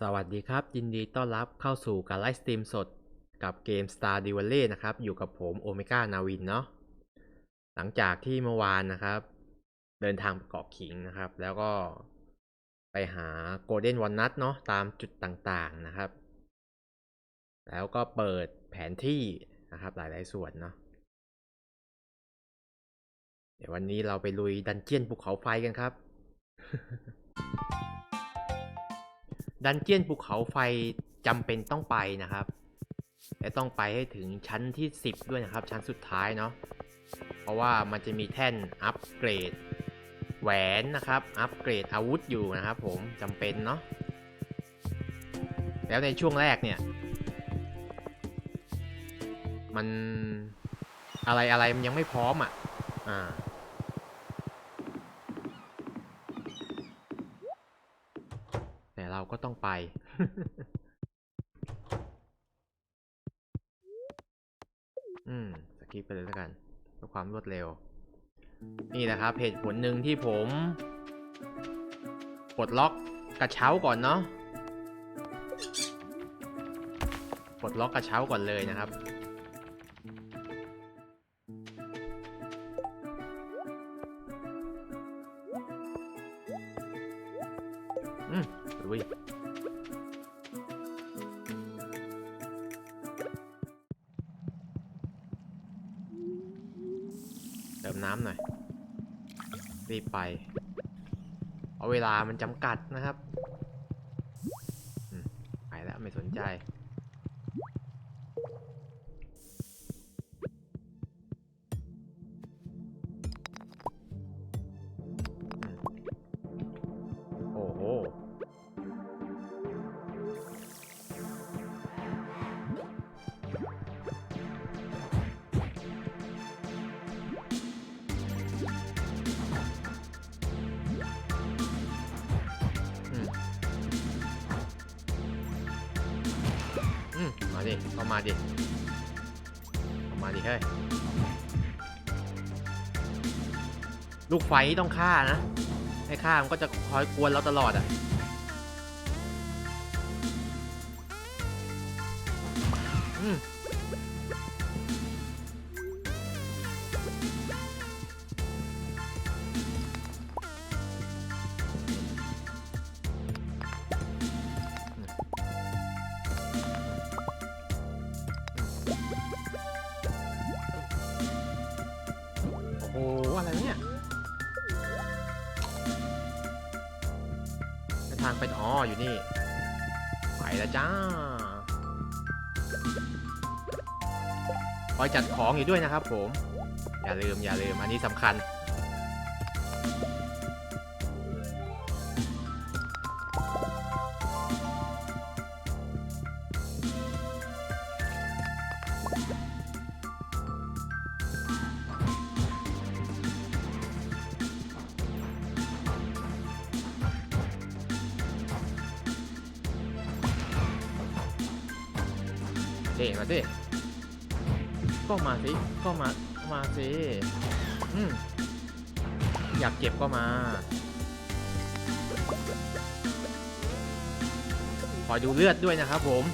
สวัสดีครับ ยินดีต้อนรับเข้าสู่การไลฟ์สตรีมสดกับเกม Star d e v a l l e นะครับ อยู่กับผมโอเมก้านาวินเนาะหลังจากที่เมื่อวานนะครับ เดินทางไปเกาะขิงนะครับ แล้วก็ไปหาโกลเด้นวันนัทเนาะตามจุดต่างๆนะครับ แล้วก็เปิดแผนที่นะครับหลายๆส่วนเนาะเดี๋ยววันนี้เราไปลุยดันเจียนภูเขาไฟกันครับ ดันเจียนภูเขาไฟจำเป็นต้องไปนะครับ และต้องไปให้ถึงชั้นที่ 10 ด้วยนะครับ ชั้นสุดท้ายเนาะ เพราะว่ามันจะมีแท่นอัปเกรด แหวนนะครับ อัปเกรดอาวุธอยู่นะครับผมจำเป็นเนาะ แล้วในช่วงแรกเนี่ย มันอะไรอะไรมันยังไม่พร้อมอะ อ่า แต่เราก็ต้อง ไป อืม สกิปไปเลยแล้วกันเพื่อความรวดเร็ว นี่นะครับเหตุผลหนึ่งที่ผมปลดล็อกกระเช้าก่อนเนาะปลดล็อกกระเช้าก่อนเลยนะครับ ลามันจำกัดนะครับ ไปแล้วไม่สนใจ ดิเข้ามาดิเข้ามาดิเฮ้ยลูกไฟต้องฆ่านะไม่ฆ่ามันก็จะคอยกวนเราตลอดอะอืม ไปอ๋ออยู่นี่ ไปแล้วจ้าคอยจัดของอยู่ด้วยนะครับผม อย่าลืมอย่าลืมอันนี้สำคัญ เด็มาสิก็มาสิก็มามาสิอืมอยากเก็บก็มาคอยดูเลือดด้วยนะครับผม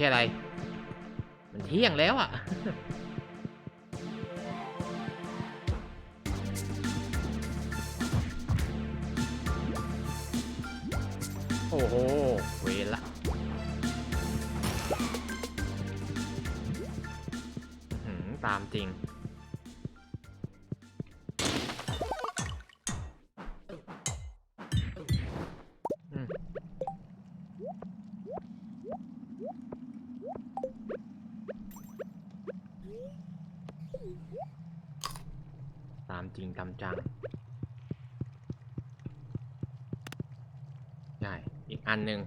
ใช่อะไร มันเที่ยงแล้วอะ โอ้โห เวนละหือตามจริง ใช่อีกอันหนึ่ง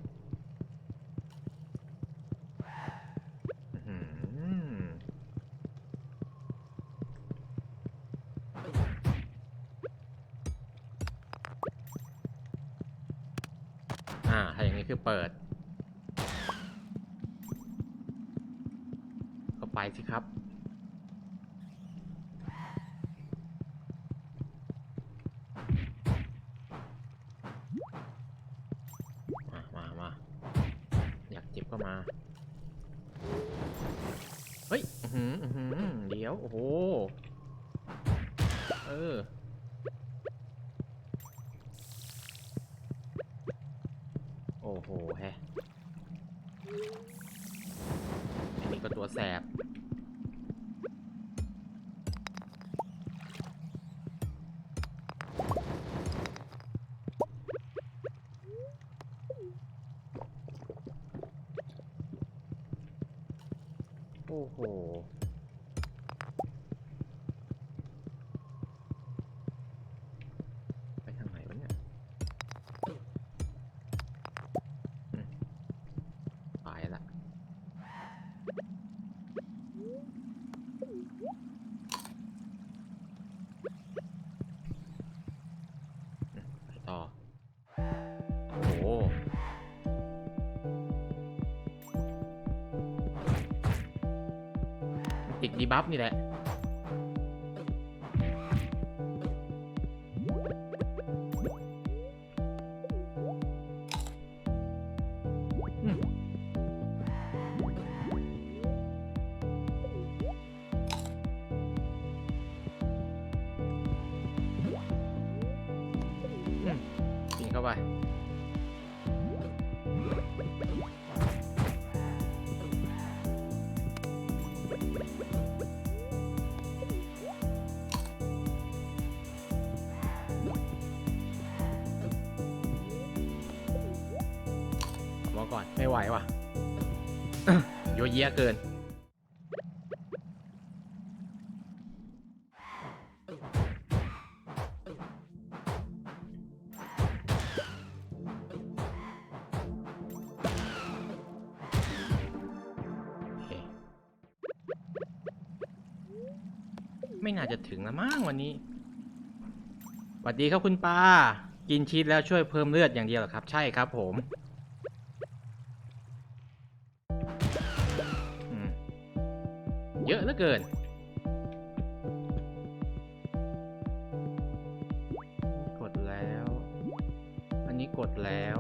อ่า ถ้อย่างนี้คือเปิด ก็ไปสิครับ ก็มา เฮ้ย อือหือ เดี๋ยว โอ้โห เออ โอ้โห ดีบัฟนี่แหละอืมอืมกินเข้าไป กมาก่อน ไม่ไหวว่ะ โยเยะเกิน โอเค ไม่น่าจะถึงแล้วมั้งวันนี้สวัสดีครับคุณปา กินชีสแล้วช่วยเพิ่มเลือดอย่างเดียวเหรอครับ ใช่ครับผม ลือเกิน กดแล้ว อันนี้กดแล้ว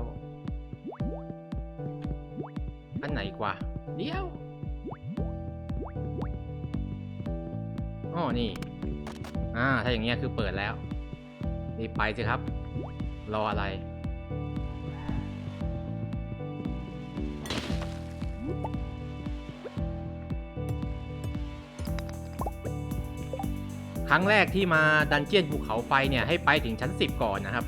อันไหนกว่า เดี๋ยวอ๋อนี่ อ่า ถ้าอย่างเงี้ยคือเปิดแล้วรีบไปสิครับ รออะไร รั้งแรกที่มาดันเจียนภูเขาไฟเนี่ยให้ไปถึงชั้น 10 ก่อนนะครับ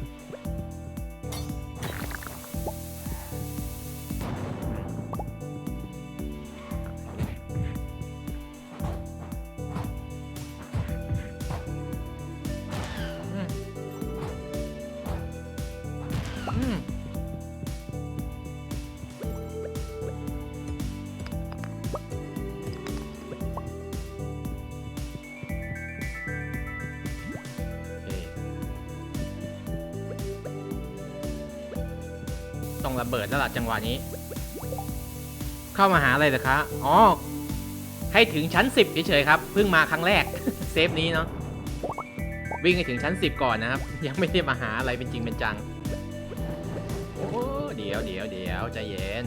ต้องระเบิดแล้วล่ะจังหวะนี้ เข้ามาหาอะไรเหรอคะอ๋อ ให้ถึงชั้น 10เฉยๆครับ เพิ่งมาครั้งแรก เซฟนี้เนาะ วิ่งให้ถึงชั้น 10 ก่อนนะครับ ยังไม่ได้มาหาอะไรเป็นจริงเป็นจัง โอ้ เดี๋ยวเดี๋ยวเดี๋ยวใจเย็น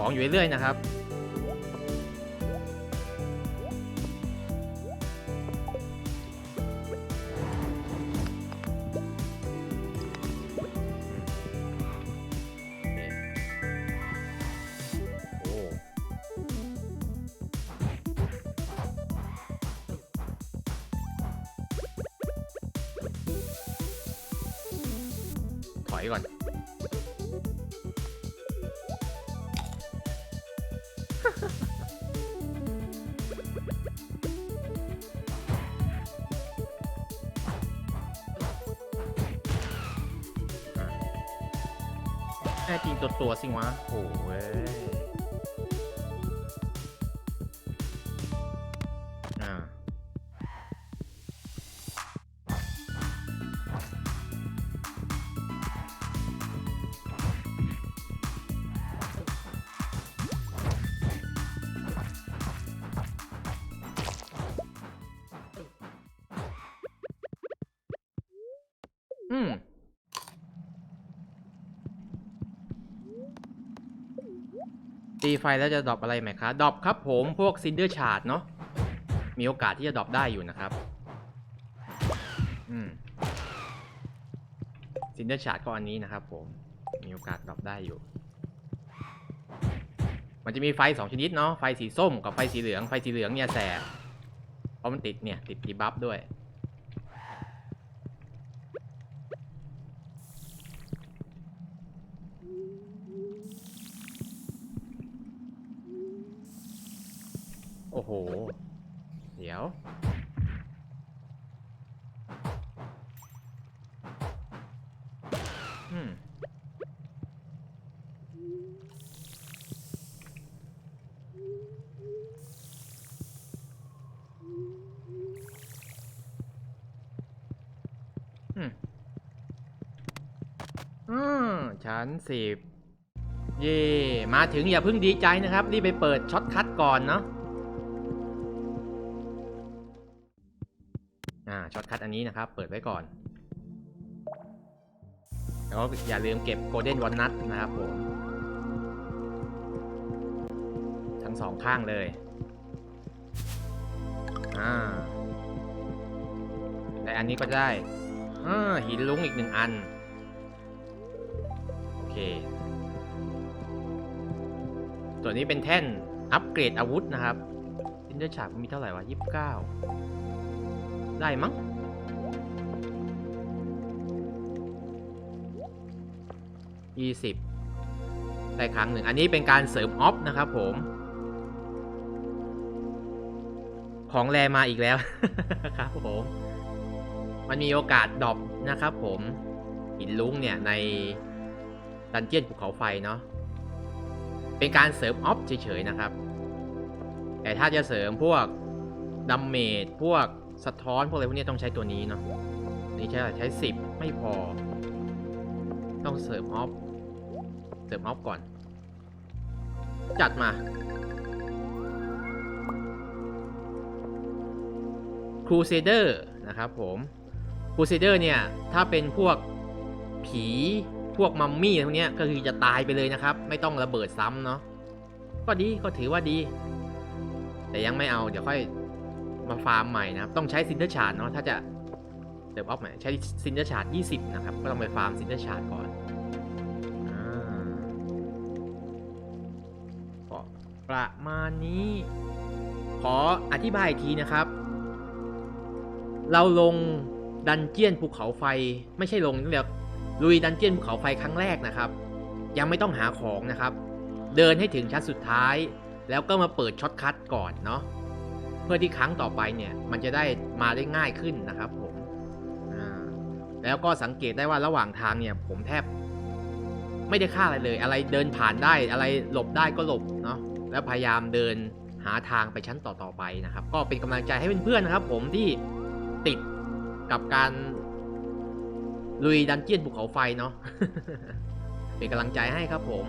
ของอยู่เรื่อยๆนะครับ ถอยก่อน ตัวตัวสิวะโอ้ย ตีไฟแล้วจะดรอปอะไรไหมคะดรอปครับผมพวกซินเดอร์ชาร์ดเนาะมีโอกาสที่จะดรอปได้อยู่นะครับอืมซินเดอร์ชาร์ดก็อันนี้นะครับผมมีโอกาสดรอปได้อยู่ มันจะมีไฟสองชนิดเนาะไฟสีส้มกับไฟสีเหลืองไฟสีเหลืองเนี่ยแสบเพราะมันติดเนี่ยติดดีบัฟด้วย อ้โห เดี๋ยว อืม อืม อืม ชั้นสิบเย่มาถึงอย่าเพิ่งดีใจนะครับ รีบไปเปิดช็อตคัทก่อนเนาะ อันนี้นะครับ เปิดไว้ก่อน แล้วอย่าลืมเก็บโกลเด้นว l นนัทนะครับผม ทั้งสองข้างเลย อ่าและอันนี้ก็ได้อ่าหินลุ้งอีกหนึ่งอัน โอเค ส่วนนี้เป็นแท่นอัปเกรดอาวุธนะครับอินเดอร์ฉากมีเท่าไหร่วะยี่สิบเก้าได้มั้ง ยี่สิบได้ครั้งหนึ่ง อันนี้เป็นการเสริมออฟนะครับผม ของแรมาอีกแล้ว ครับผม มันมีโอกาสดรอปนะครับผมหินลุ้งเนี่ยในดันเจียนภูเขาไฟเนาะ เป็นการเสริมออฟเฉยๆนะครับ แต่ถ้าจะเสริมพวกดัมเมจพวกสะท้อนพวกอะไรพวกนี้ต้องใช้ตัวนี้เนาะ นี่ใช้ใช้สิบไม่พอ ต้องเสริมออฟ เสริมออฟก่อน จัดมา ครูเซเดอร์นะครับผม ครูเซเดอร์เนี่ย ถ้าเป็นพวกผีพวกมัมมี่พวกนี้ก็คือจะตายไปเลยนะครับ ไม่ต้องระเบิดซ้ำเนาะ ก็ดีก็ถือว่าดี แต่ยังไม่เอาเดี๋ยวค่อยมาฟาร์มใหม่นะครับ ต้องใช้ซินเดอร์ชาร์ดเนาะถ้าจะ เติมออฟใหม่ใช้ซินเดอร์ชาร์ด20 นะครับ ก็ต้องไปฟาร์มซินเดอร์ชาร์ดก่อนอ่าก็ประมาณนี้ ขออธิบายอีกทีนะครับ เราลงดันเจียนภูเขาไฟไม่ใช่ลงเรียกลุยดันเจียนภูเขาไฟครั้งแรกนะครับ ยังไม่ต้องหาของนะครับ เดินให้ถึงชั้นสุดท้าย แล้วก็มาเปิดช็อตคัทก่อนเนาะเพื่อที่ครั้งต่อไปเนี่ย มันจะได้มาได้ง่ายขึ้นนะครับผม แล้วก็สังเกตได้ว่าระหว่างทางเนี่ยผมแทบ ไม่ได้ฆ่าอะไรเลย อะไรเดินผ่านได้อะไรหลบได้ก็หลบเนาะแล้วพยายามเดินหาทางไปชั้นต่อๆไปนะครับ ก็เป็นกำลังใจให้เพื่อนๆนะครับ ผมที่ติดกับการลุยดันเจียนภูเขาไฟเนาะเป็นกำลังใจให้ครับผม